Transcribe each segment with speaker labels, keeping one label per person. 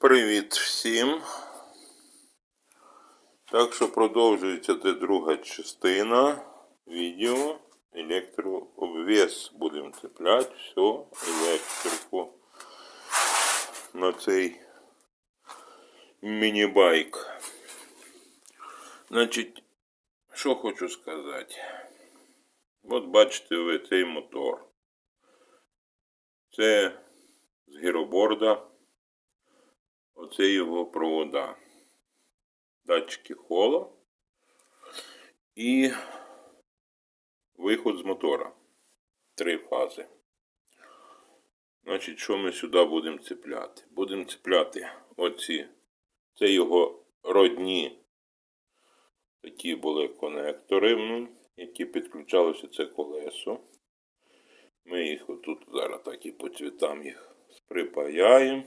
Speaker 1: Привіт всім. Так що продовжується це друга частина відео. Електрообвес будемо цепляти все, електрику на цей міні-байк. Значить, що хочу сказати. От бачите ви цей мотор. Це з гіроборда. Оце його провода. Датчики хола і виход з мотора. Три фази. Значить, що ми сюди будемо цепляти? Будемо цепляти оці. Це його родні такі були конектори, ну, які підключалися це колесо. Ми їх отут зараз так і по цвітам їх припаяємо.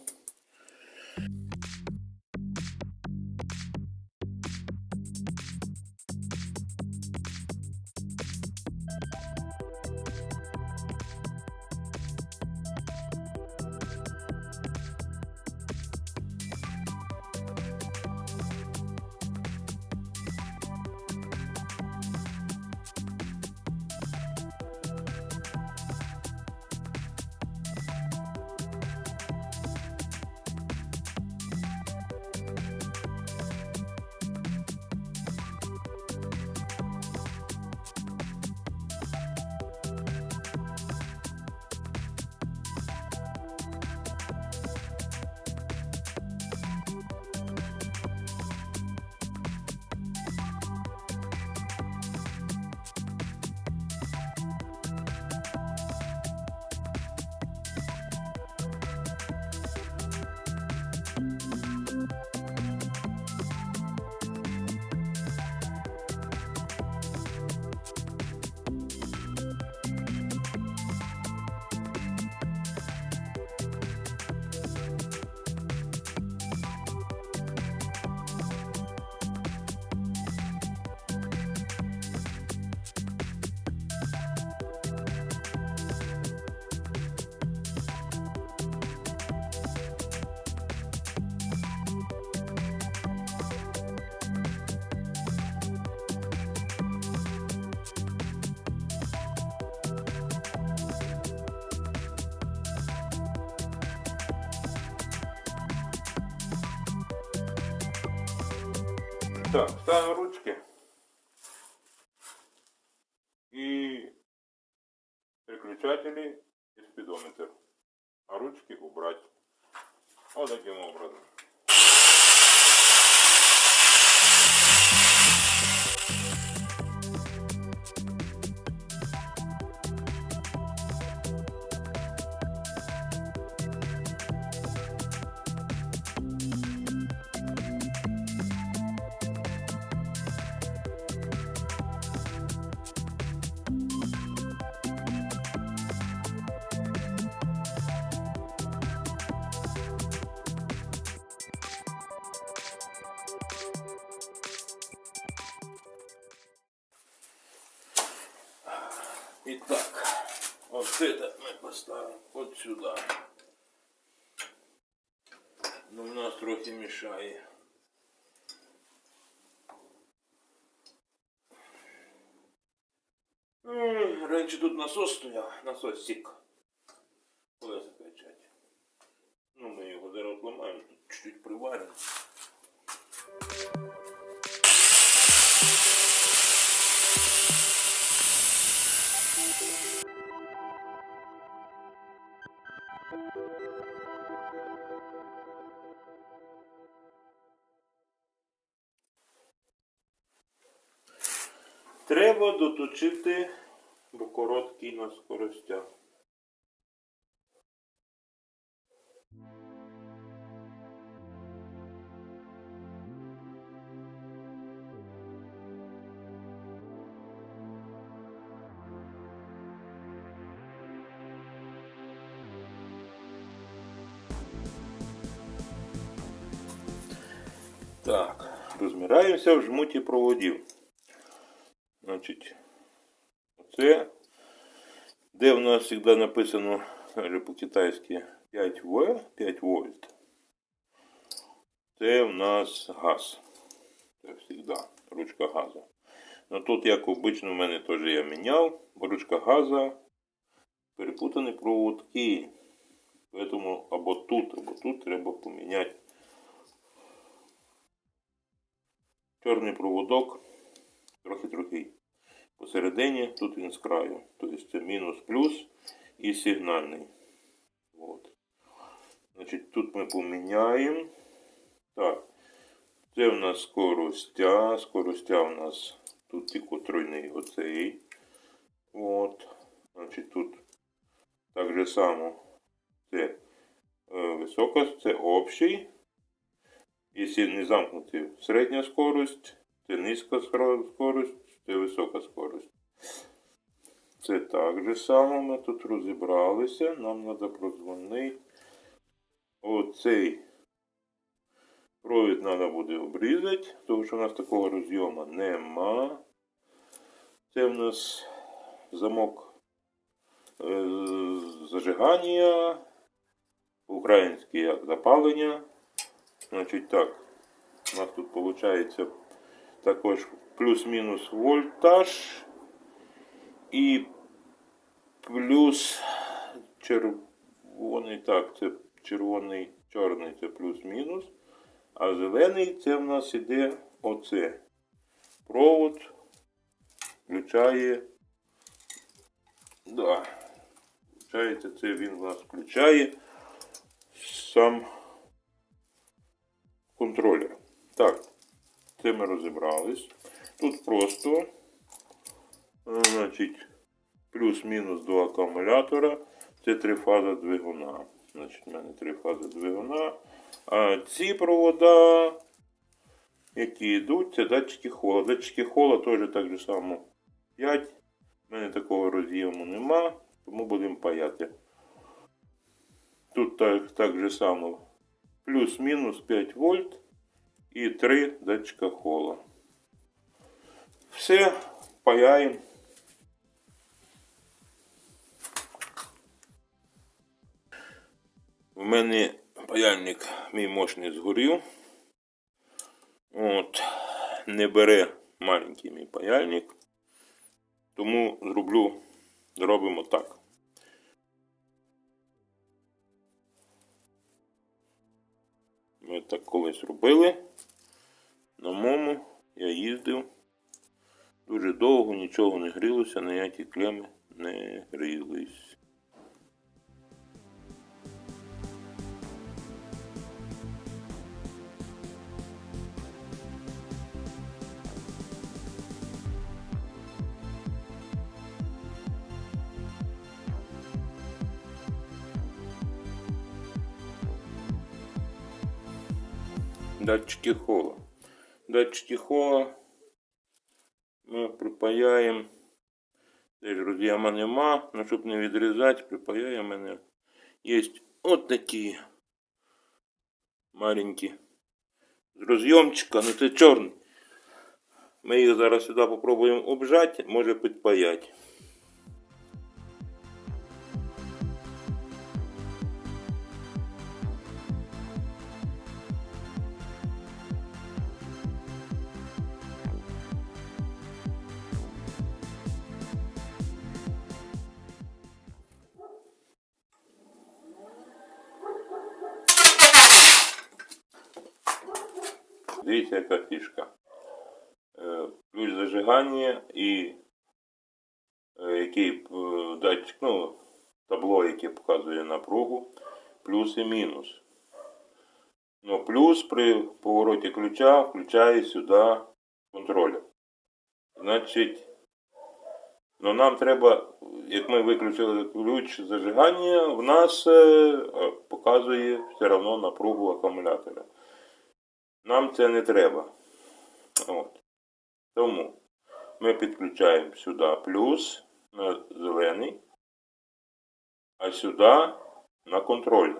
Speaker 1: Так, ставимо ручки. І переключатели І так, вот это мы поставим вот сюда. Ну, у нас трохи мешає. М, Раніше тут насос стояв, насос Треба доточити, бо короткий на скоростях. Так, розмираємося в жмуті проводів. Значить, це, де в нас завжди написано по-китайськи 5В, 5 вольт. Це в нас газ. Це завжди ручка газу. Ну тут, як обично, в мене теж я міняв. Ручка газа, перепутані проводки. Поэтому або тут, або тут треба поміняти. Чорний проводок трохи-трохи посередині, тут він з краю. Тобто це мінус плюс і сигнальний. От. Значить, тут ми поміняємо. Так. Це в нас скоростя. Скоростя у нас тут тільки тройний оцей. От. Значить, тут так же само це е, висока, це общий. Якщо не замкнути середня скорость, це низька скорость, це висока скорость. Це так же само ми тут розібралися. Нам треба продзвонити. Оцей провід треба буде обрізати, тому що у нас такого розйому нема. Це в нас замок е, зажигання, українське запалення. Значить так, у нас тут виходить також плюс-мінус вольтаж і плюс червоний, так, це червоний, чорний це плюс-мінус, а зелений це в нас іде оце. Провод включає. Да. Включається, це він у нас включає сам контролер. Так, це ми розібрались. Тут просто, е, плюс-мінус до акумулятора. Це три фази двигуна. Значить, в мене три фази двигуна. А ці провода, які йдуть, це датчики хола. Датчики хола теж так же само 5. У мене такого роз'єму нема, тому будемо паяти. Тут так, так же само плюс-мінус 5 вольт і 3 датчика хола. Все, паяємо. У мене паяльник мій мощний згорів. От, не бере маленький мій паяльник. Тому зроблю, зробимо так. Ми так колись робили. На мому я їздив. Дуже довго нічого не грілося, ніякі клеми не грілись. Датчики хола. Датчики хола ми припаяємо. Теж роз'єма нема, але щоб не відрізати, припаяємо мене. Є от такі маленькі. З розйомчика, ну це чорний. Ми їх зараз сюди попробуємо обжати, може підпаяти. Дивіться, яка фішка. Е, Ключ зажигання і е, який е, датчик, ну, табло, яке показує напругу, плюс і мінус. Ну, плюс при повороті ключа включає сюди контролер. Значить, ну нам треба, як ми виключили ключ зажигання, в нас е, е, показує все одно напругу акумулятора. Нам це не треба. От. Тому ми підключаємо сюди плюс на зелений, а сюди на контроль.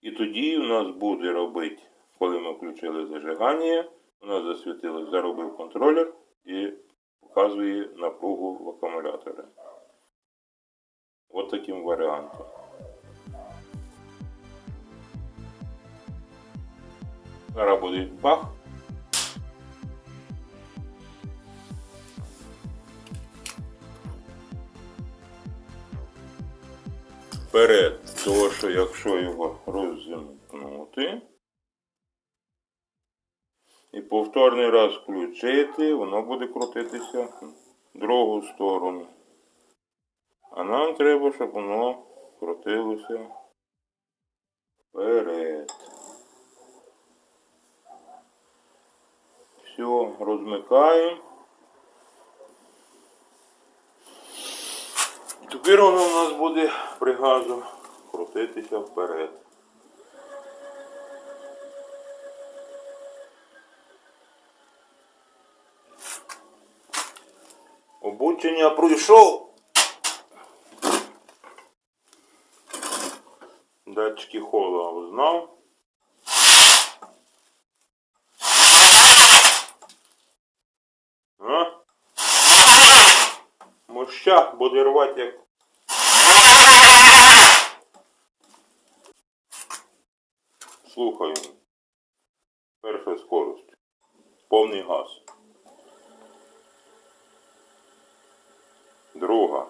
Speaker 1: І тоді у нас буде робити, коли ми включили зажигання, у нас засвітилось, заробив контролер і показує напругу в акумуляторі. От таким варіантом. Зараз буде бах. Вперед, тому що якщо його розімкнути і повторний раз включити, воно буде крутитися в другу сторону. А нам треба, щоб воно крутилося вперед. Все, розмикаємо. Тепер воно у нас буде при газу крутитися вперед. Обучення пройшов. Датчики хода знав. А? Моща буде рвати як. Слухаємо. Перша скорость. Повний газ. Друга.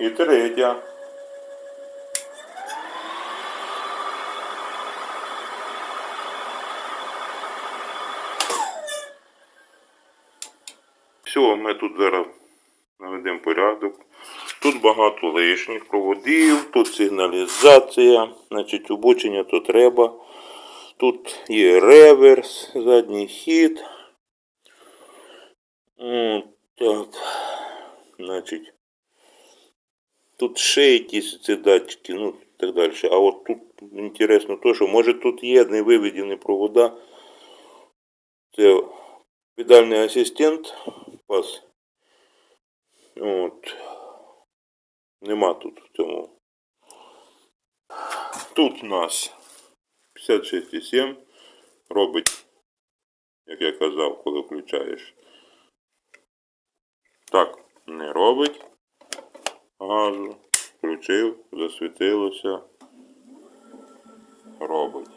Speaker 1: І третя. Все, ми тут зараз наведемо порядок. Тут багато лишніх проводів, тут сигналізація, значить обучення то треба. Тут є реверс, задній хід. Так. Значить. Тут ще якісь ці датчики, ну і так далі. А от тут інтересно то, що може тут є не виведені провода. Це педальний асистент пас. От. Нема тут в цьому. Тут у нас 56,7 робить, як я казав, коли включаєш. Так, не робить. Газу. Включив, засвітилося. Робить.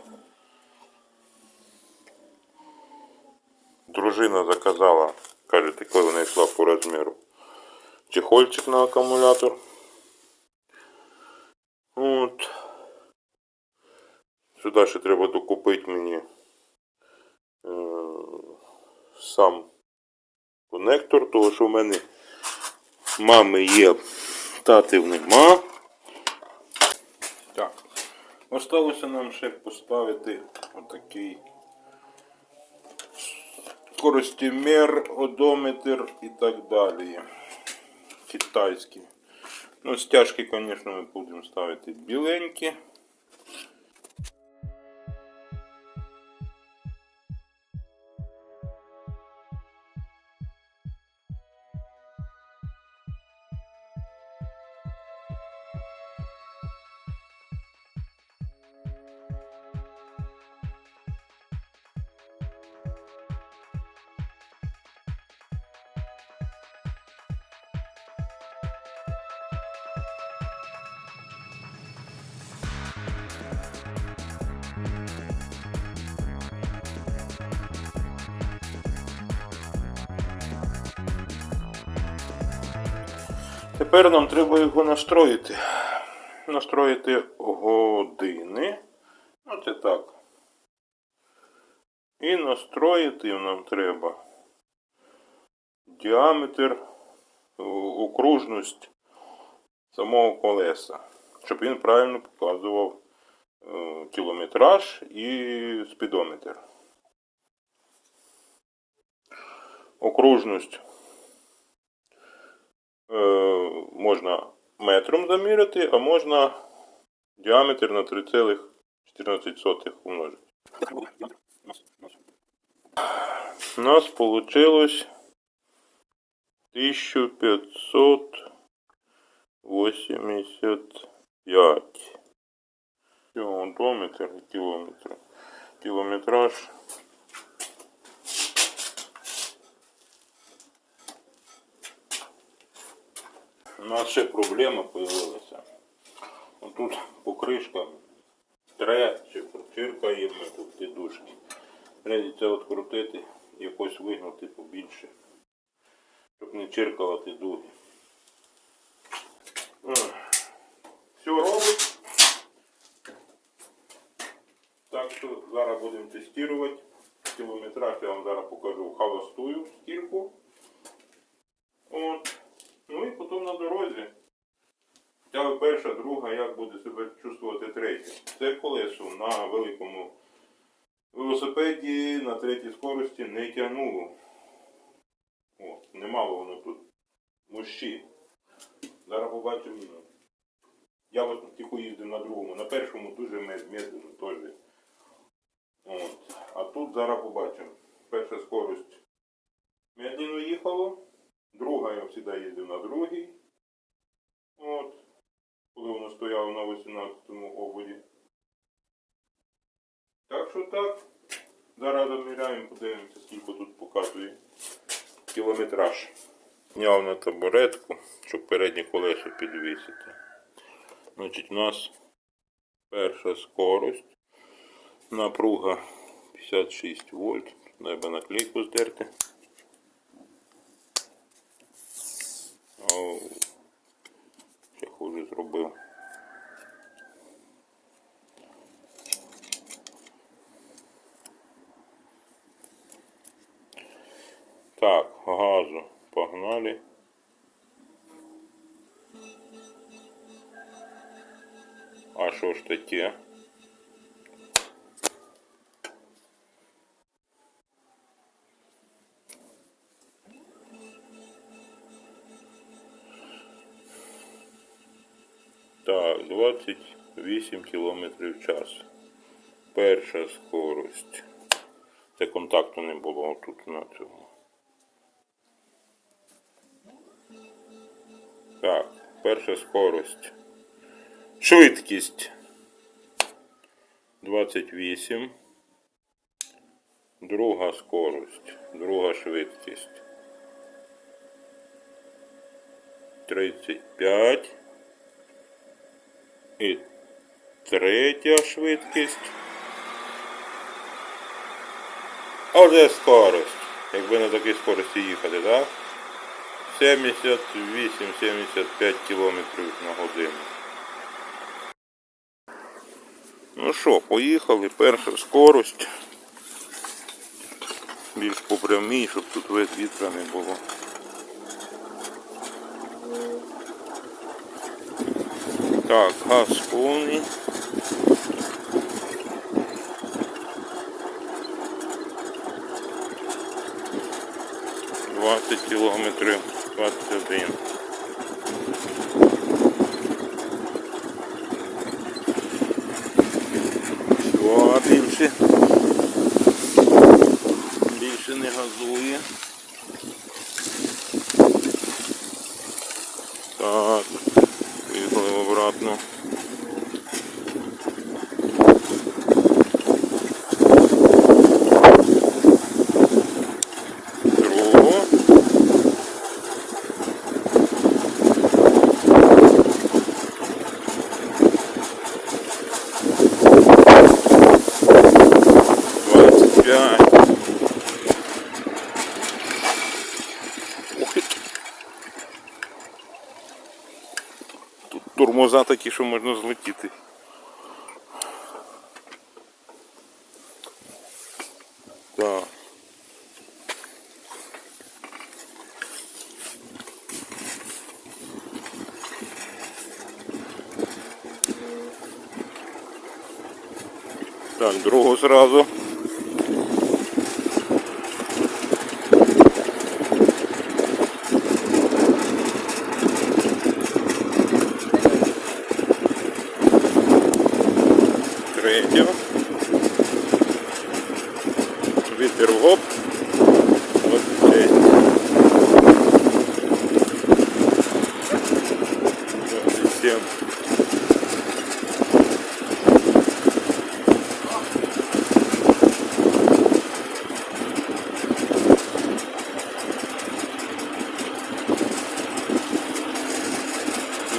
Speaker 1: Дружина заказала, каже, коли вона йшла по розміру. Чехольчик на акумулятор. От. Сюди ще треба докупити мені е, сам конектор, тому що в мене мами є, татів нема. Так. Осталося нам ще поставити отакий скоростимер, одометр і так далі. Китайські. Ну, стяжки, звісно, ми будемо ставити біленькі. Тепер нам треба його настроїти. Настроїти години. Ну, це так. І настроїти нам треба діаметр, окружність самого колеса, щоб він правильно показував е, кілометраж і спідометр. Окружність е, можна метром заміряти, а можна діаметр на 3,14 умножити. У нас получилось 1585. Кілометр кілометр. Кілометраж. У нас ще проблема появилася. Тут покришка тре чи прочиркаємо тут ті дужки. Прийдеться відкрутити, якось вигнути побільше, щоб не чиркувати дуги. Все робить. Так що зараз будемо тестувати. Кілометраж я вам зараз покажу холостую скільки. От. Ну і потім на дорозі. Хоча перша, друга, як буде себе чувствувати третя. Це колесо на великому велосипеді на третій скорості не тягнуло. От, немало воно тут мощі. Зараз побачимо. Я от тихо їздив на другому, на першому дуже мед- медленно теж. От. А тут зараз побачимо. Перша скорость медленно їхало, друга я завжди їздив на другій. От. Коли воно стояло на 18-му ободі. Так що так. Зараз заміряємо, подивимося, скільки тут показує кілометраж. Зняв на табуретку, щоб переднє колесо підвісити. Значить, у нас перша скорость. Напруга 56 вольт. Треба наклейку здерти. Оу. Ще хуже зробив. Так, газу погнали. А що ж таке? 28 км в час. Перша скорость. Це контакту не було тут на цьому. Так, перша скорость. Швидкість 28. Друга скорость. Друга швидкість. 35. І третя швидкість. А вже скорость. Якби на такій скорості їхати, так? 78-75 км на годину. Ну що, поїхали, перша скорость. Більш по прямій, щоб тут весь вітра не було. Так, газ повний. Двадцять кілометрів, двадцять один. Все, більше. Більше не газує. Так, поїхали обратно. Другого. Двадцять п'ять. Ух ти. Тут тормоза такі, що можна злетіти. Так. Так, другу сразу.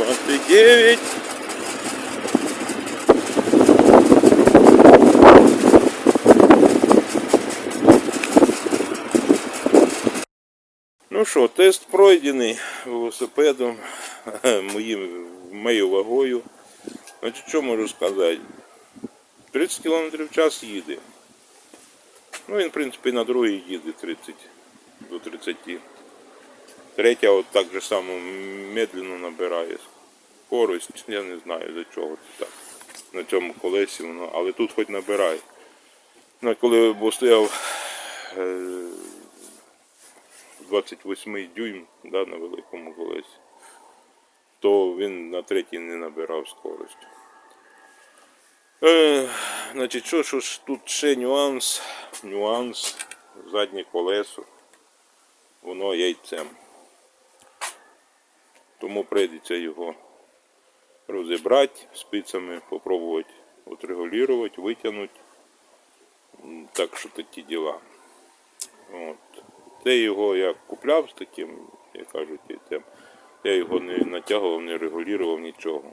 Speaker 1: 29. Ну що, тест пройдений велосипедом, моїм, моєю вагою. Значить, Що можу сказати? 30 км в час їде. Ну він в принципі на другій їде 30 до 30. Третя от так же само медленно набирає скорость. Я не знаю для чого це так. На цьому колесі воно, але тут хоч набирає. Ну, коли стояв е, 28 дюйм да, на великому колесі, то він на третій не набирав скорость. Е, значить, що, що ж тут ще нюанс, нюанс, заднє колесо, воно яйцем. Тому прийдеться його розібрати спицями, попробувати отрегулювати, витягнути. Так що такі діла. От. Це його я купляв з таким, як кажуть, яйцем. Я його не натягував, не регулював нічого.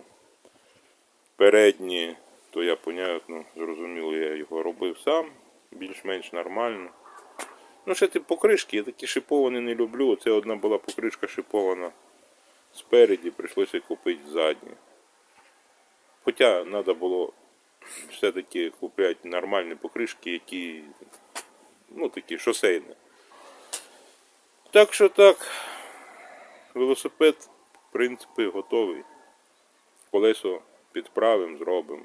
Speaker 1: Передні, то я понятно, зрозуміло, я його робив сам, більш-менш нормально. Ну, ще ті покришки, я такі шиповані не люблю. Це одна була покришка шипована спереді, прийшлося купити задні. Хоча треба було все-таки купляти нормальні покришки, які, ну, такі шосейні. Так що так, велосипед, в принципі, готовий. Колесо підправимо, зробимо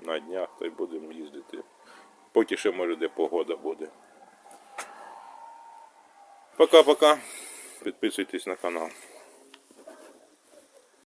Speaker 1: на днях та й будемо їздити. Поки ще може де погода буде. Пока-пока. Підписуйтесь на канал.